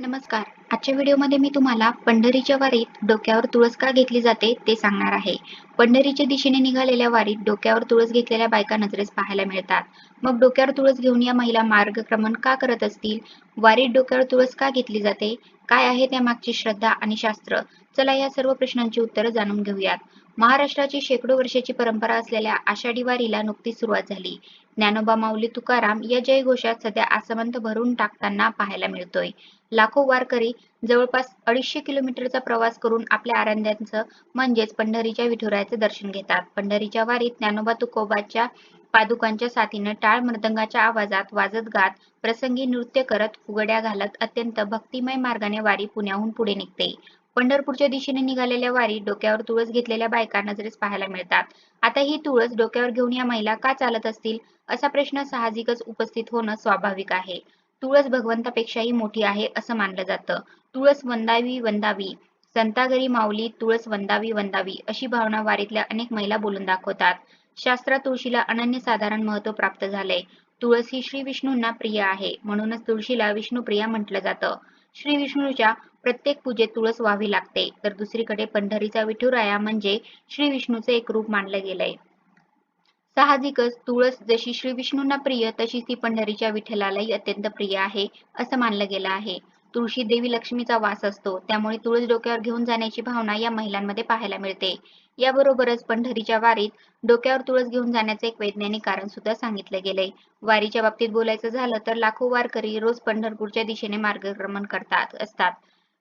नमस्कार. आजच्या व्हिडिओमध्ये मी तुम्हाला पंढरीच्या वारीत डोक्यावर तुळस का घेतली जाते ते सांगणार आहे. पंढरीच्या दिशेने निघालेल्या वारीत डोक्यावर तुळस घेतलेल्या बायका नजरेस पाहायला मिळतात. मग डोक्यावर तुळस घेऊन या महिला मार्गक्रमण का करत असतील? वारीत डोक्यावर तुळस का घेतली जाते? काय आहे त्यामागची श्रद्धा आणि शास्त्र? चला या सर्व प्रश्नांची उत्तरं जाणून घेऊयात. महाराष्ट्राची शेकडो वर्षाची परंपरा असलेल्या आषाढी वारीला नुकतीच सुरुवात झाली. ज्ञानोबा माऊली तुकाराम या जयघोषात सध्या आसमंत भरून टाकताना पाहायला मिळतोय. लाखो वारकरी जवळपास अडीचशे किलोमीटरचा प्रवास करून आपल्या आराध्यांचं म्हणजेच पंढरीच्या विठुरायाचे दर्शन घेतात. पंढरीच्या वारीत ज्ञानोबा तुकोबाच्या पादुकांच्या साथीनं टाळ मृदंगाच्या आवाजात वाजत गात प्रसंगी नृत्य करत फुगड्या घालत अत्यंत भक्तिमय मार्गाने वारी पुण्याहून पुढे निघते. पंढरपूरच्या दिशेने निघालेल्या वारी डोक्यावर तुळस घेतलेल्या बायका नजरेस पाहायला मिळतात. आता ही तुळस डोक्यावर घेऊन या महिला का चालत असतील? असा प्रश्न साहजिकच उपस्थित होणं स्वाभाविक आहे. तुळस भगवंतापेक्षाही मोठी आहे असं मानलं जातं. तुळस वंदावी वंदावी. संतागरी माऊली तुळस वंदावी वंदावी अशी भावना वारीतल्या अनेक महिला बोलून दाखवतात. शास्त्रात तुळशीला अनन्यसाधारण महत्त्व प्राप्त झालंय. तुळस ही श्री विष्णूंना प्रिय आहे. म्हणूनच तुळशीला विष्णुप्रिया म्हटलं जातं. श्री विष्णूच्या प्रत्येक पूजेत तुळस व्हावी लागते. तर दुसरीकडे पंढरीचा विठुराया म्हणजे श्री विष्णूचे एक रूप मानलं गेलंय. साहजिकच तुळस जशी श्री विष्णूंना प्रिय तशी ती पंढरीच्या विठ्ठलालाही अत्यंत प्रिय आहे असं मानलं गेलं आहे. तुळशी देवी लक्ष्मीचा वास असतो. त्यामुळे तुळस डोक्यावर घेऊन जाण्याची भावना या महिलांमध्ये पाहायला मिळते. याबरोबरच पंढरीच्या वारीत डोक्यावर तुळस घेऊन जाण्याचे एक वैज्ञानिक कारण सुद्धा सांगितलं गेलंय. वारीच्या बाबतीत बोलायचं झालं तर लाखो वारकरी रोज पंढरपूरच्या दिशेने मार्गक्रमण करतात असतात.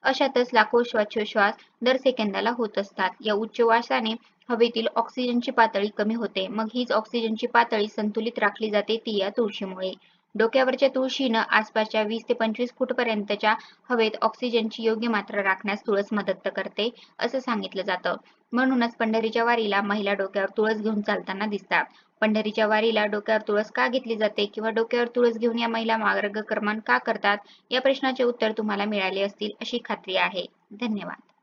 अशातच लाखो श्वासोश्वास दर सेकंदाला होत असतात. या उच्च वासाने हवेतील ऑक्सिजनची पातळी कमी होते. मग हीच ऑक्सिजनची पातळी संतुलित राखली जाते ती या तुळशीमुळे. डोक्यावरच्या तुळशीनं आसपासच्या वीस ते पंचवीस फूट पर्यंतच्या हवेत ऑक्सिजनची योग्य मात्रा राखण्यास तुळस मदत करते असं सांगितलं जातं. म्हणूनच पंढरीच्या वारीला महिला डोक्यावर तुळस घेऊन चालताना दिसतात. पंढरीच्या वारीला डोक्यावर तुळस का घेतली जाते किंवा डोक्यावर तुळस घेऊन या महिला मार्गक्रमण का करतात या प्रश्नाचे उत्तर तुम्हाला मिळाले असतील अशी खात्री आहे. धन्यवाद.